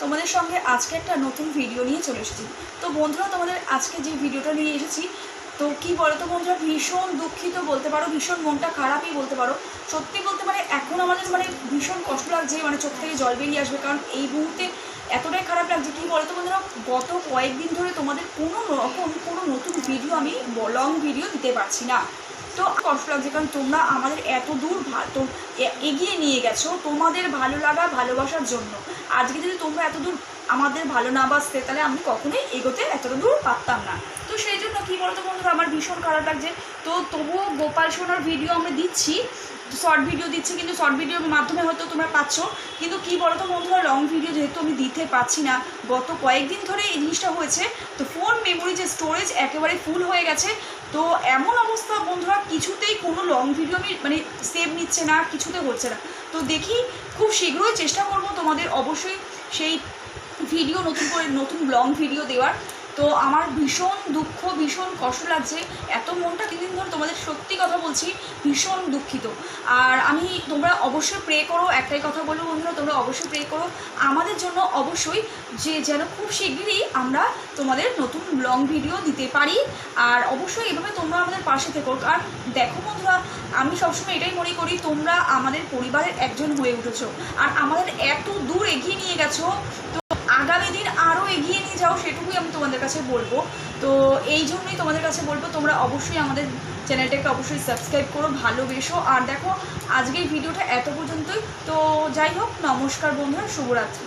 তোমাদের সঙ্গে আজকে একটা নতুন ভিডিও নিয়ে চলে এসেছি। তো বন্ধুরা, তোমাদের আজকে যে ভিডিওটা নিয়ে এসেছি, তো কী বলো তো বন্ধুরা, ভীষণ দুঃখিত বলতে পারো, ভীষণ মনটা খারাপই বলতে পারো। সত্যি বলতে মানে এখন আমাদের মানে ভীষণ কষ্ট লাগছে মানে চোখ থেকে জল বেরিয়ে আসবে, কারণ এই মুহূর্তে এতটাই খারাপ লাগছে কি বলতো বন্ধুরা, গত কয়েকদিন ধরে তোমাদের কোনো রকম কোনো নতুন ভিডিও আমি লং ভিডিও দিতে পারছি না। তো কষ্ট লাগছে কারণ তোমরা আমাদের এত দূর তো এগিয়ে নিয়ে গেছো তোমাদের ভালো লাগা, ভালোবাসার জন্য। আজকে যদি তোমরা এত দূর আমাদের ভালো না বাসতে, তাহলে আমি কখনোই এগোতে এতটা দূর পারতাম না। তো সেই জন্য কী বলতো বন্ধুরা, আমার ভীষণ খারাপ লাগছে। তো তবুও গোপাল সোনার ভিডিও আমরা দিচ্ছি। শর্ট ভিডিও দিচ্ছি, কিন্তু শর্ট ভিডিওর মাধ্যমে হয়তো তোমরা পাচ্ছ। কিন্তু কী বলতো বন্ধুরা লং ভিডিও যেহেতু আমি দিতে পারছি না, গত কয়েকদিন ধরে এই জিনিসটা হয়েছে। তো ফোন মেমোরি যে স্টোরেজ একেবারে ফুল হয়ে গেছে। তো এমন অবস্থা বন্ধুরা কিছুতেই কোনো লং ভিডিও আমি মানে সেভ নিচ্ছে না, কিছুতে হচ্ছে না। তো দেখি খুব শীঘ্রই চেষ্টা করব তোমাদের অবশ্যই সেই ভিডিও নতুন করে, নতুন লং ভিডিও দেওয়ার। তো আমার ভীষণ দুঃখ, ভীষণ কষ্ট লাগছে। এত মনটা তিন দিন ধরে তোমাদের সত্যি কথা বলছি, ভীষণ দুঃখিত। আর আমি, তোমরা অবশ্যই প্রে করো, একটাই কথা বলব বন্ধুরা, তোমরা অবশ্যই প্রে করো। আমাদের জন্য অবশ্যই যে যেন খুব শিগগিরই আমরা তোমাদের নতুন লং ভিডিও দিতে পারি। আর অবশ্যই এভাবে তোমরা আমাদের পাশে থেকো। আর দেখো বন্ধুরা, আমি সবসময় এটাই মনে করি, তোমরা আমাদের পরিবারের একজন হয়ে উঠেছো। আর আমাদের এত দূর এগিয়ে নিয়ে গেছো। তো আগামী দিন আরও এগিয়ে নিয়ে যাও সেটুকুই আমি তোমাদের কাছে বলব। তো এই জন্যই তোমাদের কাছে বলব, তোমরা অবশ্যই আমাদের চ্যানেলটাকে অবশ্যই সাবস্ক্রাইব করো, ভালোবেসো। আর দেখো, আজকের ভিডিওটা এত পর্যন্তই। তো যাই হোক, নমস্কার বন্ধুরা, শুভরাত্রি।